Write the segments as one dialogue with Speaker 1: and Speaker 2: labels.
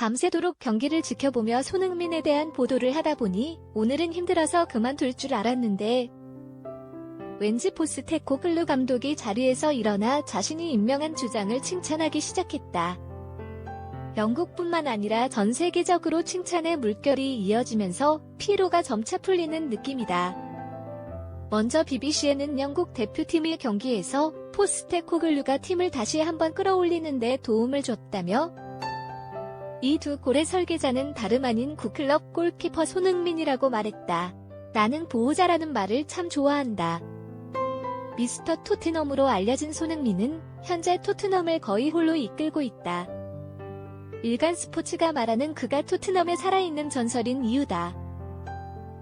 Speaker 1: 밤새도록 경기를 지켜보며 손흥민에 대한 보도를 하다 보니 오늘은 힘들어서 그만둘 줄 알았는데 왠지 포스테코글루 감독이 자리에서 일어나 자신이 임명한 주장을 칭찬하기 시작했다. 영국뿐만 아니라 전 세계적으로 칭찬의 물결이 이어지면서 피로가 점차 풀리는 느낌이다. 먼저 BBC에는 영국 대표팀의 경기에서 포스테코글루가 팀을 다시 한번 끌어올리는데 도움을 줬다며 이 두 골의 설계자는 다름 아닌 구클럽 골키퍼 손흥민이라고 말했다. 나는 보호자라는 말을 참 좋아한다. 미스터 토트넘으로 알려진 손흥민은 현재 토트넘을 거의 홀로 이끌고 있다. 일간 스포츠가 말하는 그가 토트넘에 살아있는 전설인 이유다.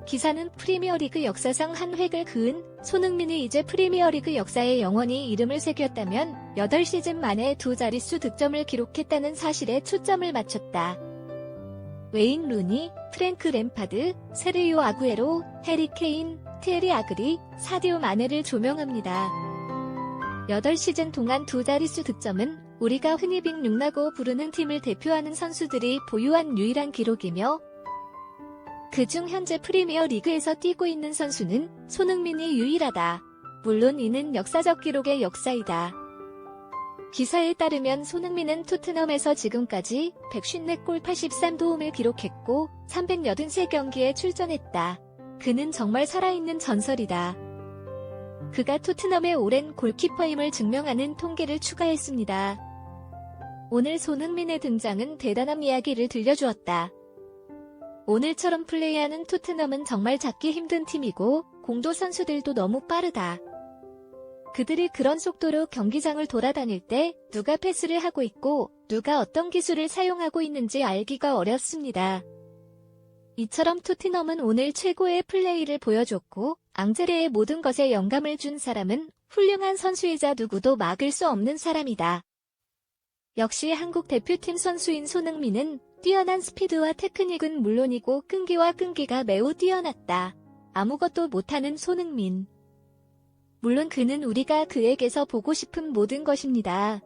Speaker 1: 기사는 프리미어리그 역사상 한 획을 그은 손흥민이 이제 프리미어리그 역사에 영원히 이름을 새겼다면 8시즌 만에 두 자릿수 득점을 기록했다는 사실에 초점을 맞췄다. 웨인 루니, 프랭크 램파드, 세르요 아구에로, 해리 케인, 티에리 아그리, 사디오 마네를 조명합니다. 8시즌 동안 두 자릿수 득점은 우리가 흔히 빅6라고 부르는 팀을 대표하는 선수들이 보유한 유일한 기록이며 그중 현재 프리미어 리그에서 뛰고 있는 선수는 손흥민이 유일하다. 물론 이는 역사적 기록의 역사이다. 기사에 따르면 손흥민은 토트넘에서 지금까지 154골 83도움을 기록했고 383경기에 출전했다. 그는 정말 살아있는 전설이다. 그가 토트넘의 오랜 골키퍼임을 증명하는 통계를 추가했습니다. 오늘 손흥민의 등장은 대단한 이야기를 들려주었다. 오늘처럼 플레이하는 토트넘은 정말 잡기 힘든 팀이고 공도 선수들도 너무 빠르다. 그들이 그런 속도로 경기장을 돌아다닐 때 누가 패스를 하고 있고 누가 어떤 기술을 사용하고 있는지 알기가 어렵습니다. 이처럼 토트넘은 오늘 최고의 플레이를 보여줬고 앙제레의 모든 것에 영감을 준 사람은 훌륭한 선수이자 누구도 막을 수 없는 사람이다. 역시 한국 대표팀 선수인 손흥민은 뛰어난 스피드와 테크닉은 물론이고 끈기와 끈기가 매우 뛰어났다. 아무것도 못하는 손흥민. 물론 그는 우리가 그에게서 보고 싶은 모든 것입니다.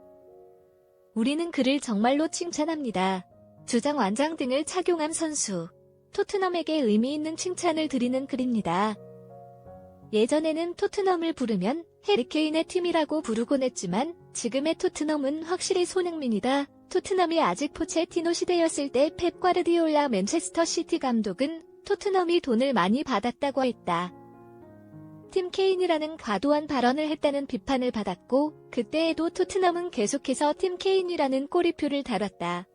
Speaker 1: 우리는 그를 정말로 칭찬합니다. 주장 완장 등을 착용한 선수. 토트넘에게 의미 있는 칭찬을 드리는 글입니다. 예전에는 토트넘을 부르면 해리케인의 팀이라고 부르곤 했지만 지금의 토트넘은 확실히 손흥민이다. 토트넘이 아직 포체티노 시대였을 때 펩 과르디올라 맨체스터 시티 감독은 토트넘이 돈을 많이 받았다고 했다. 팀 케인이라는 과도한 발언을 했다는 비판을 받았고 그때에도 토트넘은 계속해서 팀 케인이라는 꼬리표를 달았다.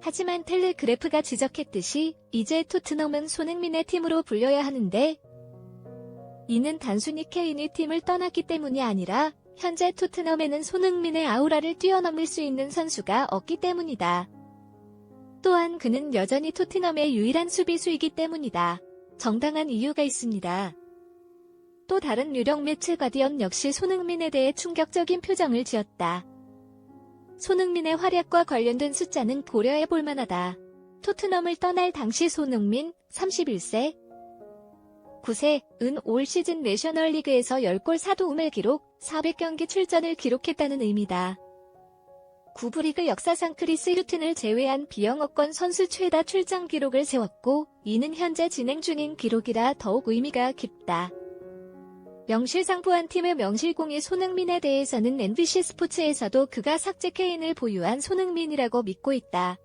Speaker 1: 하지만 텔레그래프가 지적했듯이 이제 토트넘은 손흥민의 팀으로 불려야 하는데 이는 단순히 케인이 팀을 떠났기 때문이 아니라 현재 토트넘에는 손흥민의 아우라를 뛰어넘을 수 있는 선수가 없기 때문이다. 또한 그는 여전히 토트넘의 유일한 수비수이기 때문이다. 정당한 이유가 있습니다. 또 다른 유령 매체 가디언 역시 손흥민에 대해 충격적인 표정을 지었다. 손흥민의 활약과 관련된 숫자는 고려해 볼 만하다. 토트넘을 떠날 당시 손흥민 31세 9세, 은 올 시즌 내셔널리그에서 10골 4도움을 기록, 400경기 출전을 기록했다는 의미다. 구부리그 역사상 크리스 휴튼을 제외한 비영어권 선수 최다 출장 기록을 세웠고, 이는 현재 진행 중인 기록이라 더욱 의미가 깊다. 명실상부한 팀의 명실공히 손흥민에 대해서는 NBC 스포츠에서도 그가 삭제 케인을 보유한 손흥민이라고 믿고 있다.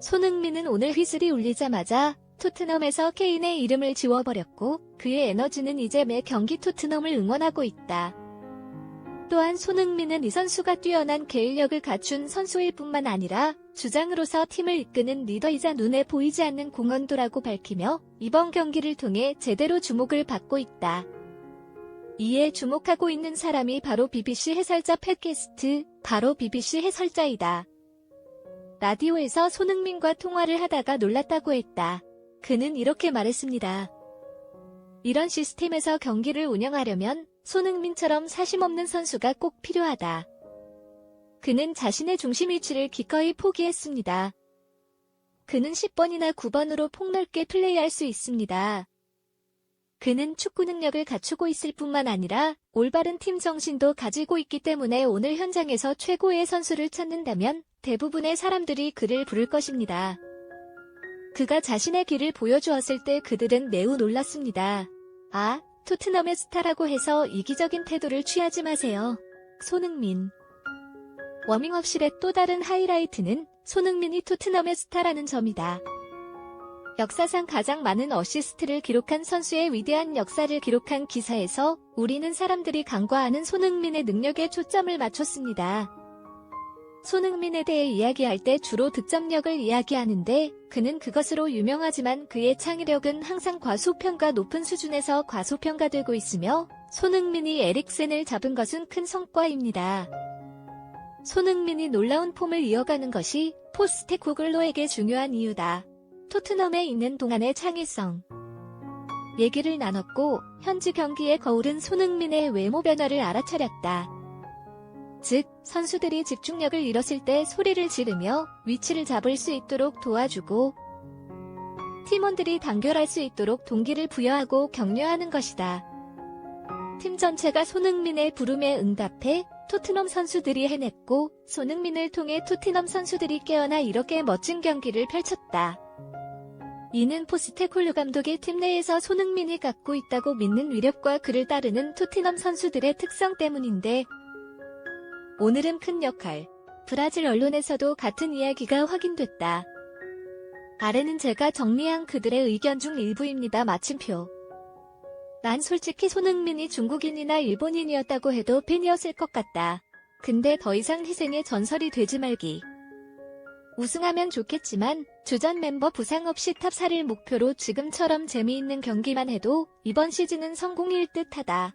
Speaker 1: 손흥민은 오늘 휘슬이 울리자마자 토트넘에서 케인의 이름을 지워버렸고 그의 에너지는 이제 매 경기 토트넘을 응원하고 있다. 또한 손흥민은 이 선수가 뛰어난 개인력을 갖춘 선수일 뿐만 아니라 주장으로서 팀을 이끄는 리더이자 눈에 보이지 않는 공헌도라고 밝히며 이번 경기를 통해 제대로 주목을 받고 있다. 이에 주목하고 있는 사람이 바로 BBC 해설자 팟캐스트, 바로 BBC 해설자이다. 라디오에서 손흥민과 통화를 하다가 놀랐다고 했다. 그는 이렇게 말했습니다. 이런 시스템에서 경기를 운영하려면 손흥민처럼 사심없는 선수가 꼭 필요하다. 그는 자신의 중심 위치를 기꺼이 포기했습니다. 그는 10번이나 9번으로 폭넓게 플레이할 수 있습니다. 그는 축구 능력을 갖추고 있을 뿐만 아니라 올바른 팀 정신도 가지고 있기 때문에 오늘 현장에서 최고의 선수를 찾는다면 대부분의 사람들이 그를 부를 것입니다. 그가 자신의 길을 보여주었을 때 그들은 매우 놀랐습니다. 아, 토트넘의 스타라고 해서 이기적인 태도를 취하지 마세요. 손흥민. 워밍업실의 또 다른 하이라이트는 손흥민이 토트넘의 스타라는 점이다. 역사상 가장 많은 어시스트를 기록한 선수의 위대한 역사를 기록한 기사에서 우리는 사람들이 간과하는 손흥민의 능력에 초점을 맞췄습니다. 손흥민에 대해 이야기할 때 주로 득점력을 이야기하는데 그는 그것으로 유명하지만 그의 창의력은 항상 과소평가 높은 수준에서 과소평가되고 있으며 손흥민이 에릭센을 잡은 것은 큰 성과입니다. 손흥민이 놀라운 폼을 이어가는 것이 포스테코글로에게 중요한 이유다. 토트넘에 있는 동안의 창의성. 얘기를 나눴고 현지 경기에 거울은 손흥민의 외모 변화를 알아차렸다. 즉, 선수들이 집중력을 잃었을 때 소리를 지르며 위치를 잡을 수 있도록 도와주고 팀원들이 단결할 수 있도록 동기를 부여하고 격려하는 것이다. 팀 전체가 손흥민의 부름에 응답해 토트넘 선수들이 해냈고 손흥민을 통해 토트넘 선수들이 깨어나 이렇게 멋진 경기를 펼쳤다. 이는 포스테콜루 감독이 팀 내에서 손흥민이 갖고 있다고 믿는 위력과 그를 따르는 토트넘 선수들의 특성 때문인데 오늘은 큰 역할. 브라질 언론에서도 같은 이야기가 확인됐다. 아래는 제가 정리한 그들의 의견 중 일부입니다. 마침표. 난 솔직히 손흥민이 중국인이나 일본인이었다고 해도 팬이었을 것 같다. 근데 더 이상 희생의 전설이 되지 말기. 우승하면 좋겠지만 주전 멤버 부상 없이 탑 4를 목표로 지금처럼 재미있는 경기만 해도 이번 시즌은 성공일 듯하다.